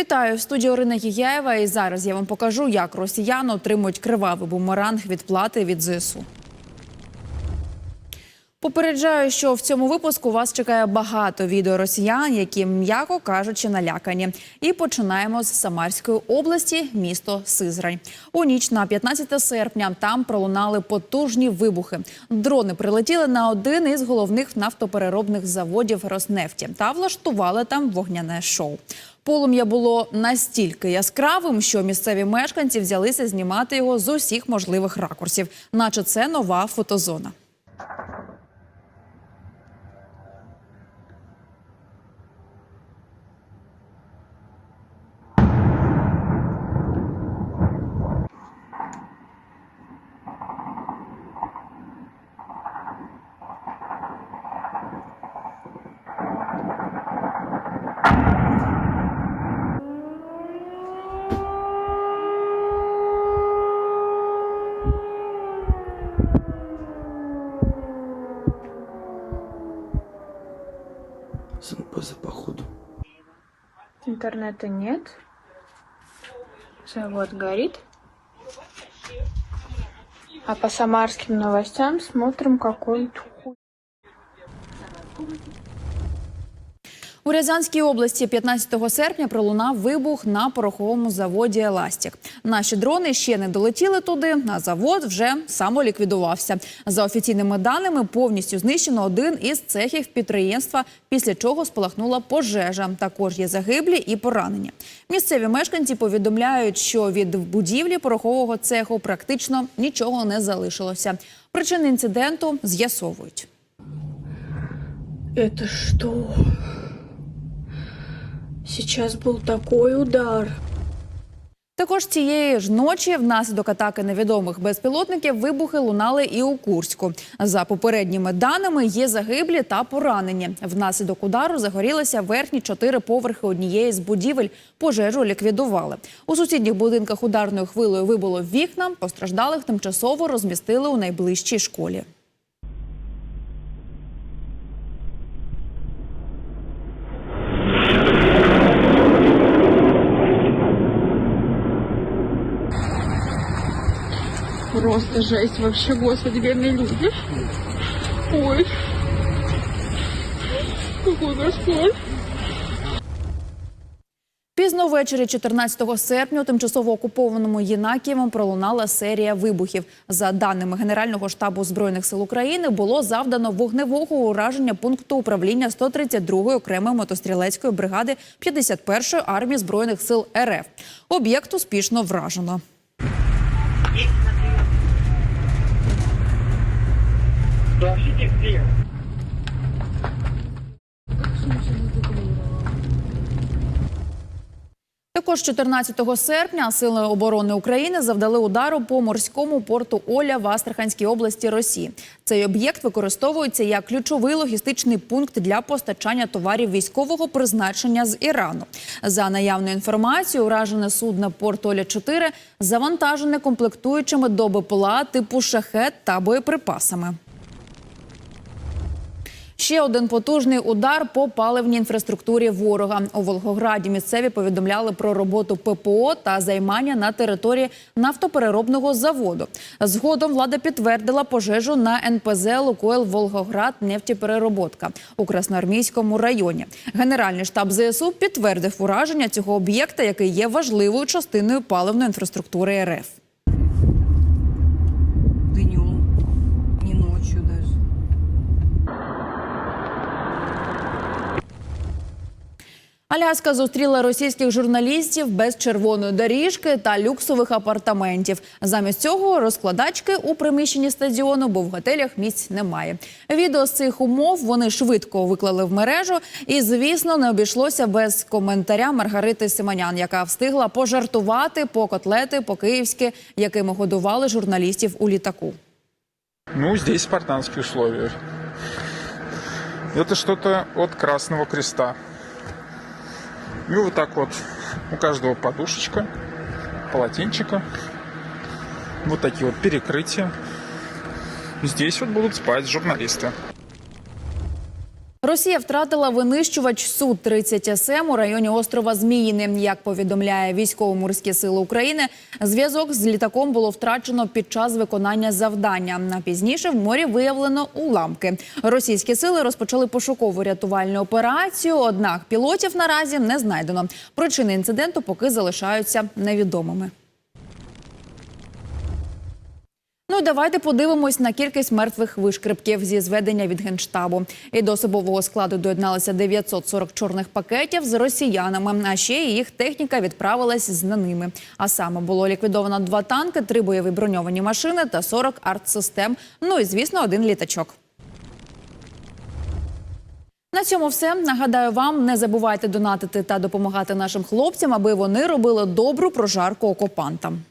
Вітаю в студії Орина Гігяєва. І зараз я вам покажу, як росіяни отримують кривавий бумеранг від плати від ЗСУ. Попереджаю, що в цьому випуску вас чекає багато відео росіян, які, м'яко кажучи, налякані. І починаємо з Самарської області, місто Сизрань. У ніч на 15 серпня там пролунали потужні вибухи. Дрони прилетіли на один із головних нафтопереробних заводів Роснефті та влаштували там вогняне шоу. Полум'я було настільки яскравим, що місцеві мешканці взялися знімати його з усіх можливих ракурсів, наче це нова фотозона. Интернета нет. Завод горит. А по самарским новостям смотрим какой-то У Рязанській області 15 серпня пролунав вибух на пороховому заводі Еластік. Наші дрони ще не долетіли туди. А завод вже самоліквідувався. За офіційними даними, повністю знищено один із цехів підприємства, після чого спалахнула пожежа. Також є загиблі і поранені. Місцеві мешканці повідомляють, що від будівлі порохового цеху практично нічого не залишилося. Причини інциденту з'ясовують. Это что? Сейчас был такой удар. Також цієї ж ночі внаслідок атаки невідомих безпілотників вибухи лунали і у Курську. За попередніми даними є загиблі та поранені. Внаслідок удару загорілися верхні чотири поверхи однієї з будівель. Пожежу ліквідували. У сусідніх будинках ударною хвилею вибуло вікна. Постраждалих тимчасово розмістили у найближчій школі. Просто жесть вообще, господи, бедные люди. Ой. Какой кошмар. Пізно ввечері 14 серпня у тимчасово окупованому Єнакієвом пролунала серія вибухів. За даними Генерального штабу збройних сил України, було завдано вогневого ураження пункту управління 132-ї окремої мотострілецької бригади 51-ї армії збройних сил РФ. Об'єкт успішно вражено. Також 14 серпня сили оборони України завдали удару по морському порту Оля в Астраханській області Росії. Цей об'єкт використовується як ключовий логістичний пункт для постачання товарів військового призначення з Ірану. За наявною інформацією, уражене судно порт Оля 4 завантажене комплектуючими до БПЛА типу шахет та боєприпасами. Ще один потужний удар по паливній інфраструктурі ворога у Волгограді. Місцеві повідомляли про роботу ППО та займання на території нафтопереробного заводу. Згодом влада підтвердила пожежу на НПЗ Лукойл Волгоград нефтеперероботка у Красноармійському районі. Генеральний штаб ЗСУ підтвердив ураження цього об'єкта, який є важливою частиною паливної інфраструктури РФ. Аляска зустріла російських журналістів без червоної доріжки та люксових апартаментів. Замість цього розкладачки у приміщенні стадіону, бо в готелях місць немає. Відео з цих умов вони швидко виклали в мережу, і звісно, не обійшлося без коментаря Маргарити Симонян, яка встигла пожартувати по котлети по-київськи, якими годували журналістів у літаку. Ну, здесь спартанские условия. Это что-то от Красного Креста. И вот так вот у каждого подушечка, полотенчика. Вот такие вот перекрытия. Здесь вот будут спать журналисты. Росія втратила винищувач су 30 СМ у районі острова Зміїни. Як повідомляє військово-морські сили України, зв'язок з літаком було втрачено під час виконання завдання. А пізніше в морі виявлено уламки. Російські сили розпочали пошукову рятувальну операцію. Однак пілотів наразі не знайдено. Причини інциденту поки залишаються невідомими. Ну давайте подивимось на кількість мертвих вишкрипків зі зведення від генштабу. І до особового складу доєдналося 940 чорних пакетів з росіянами. А ще їх техніка відправилась з ними. А саме було ліквідовано два танки, три бойові броньовані машини та 40 артсистем. Ну і звісно, один літачок. На цьому все. Нагадаю вам, не забувайте донатити та допомагати нашим хлопцям, аби вони робили добру прожарку окупантам.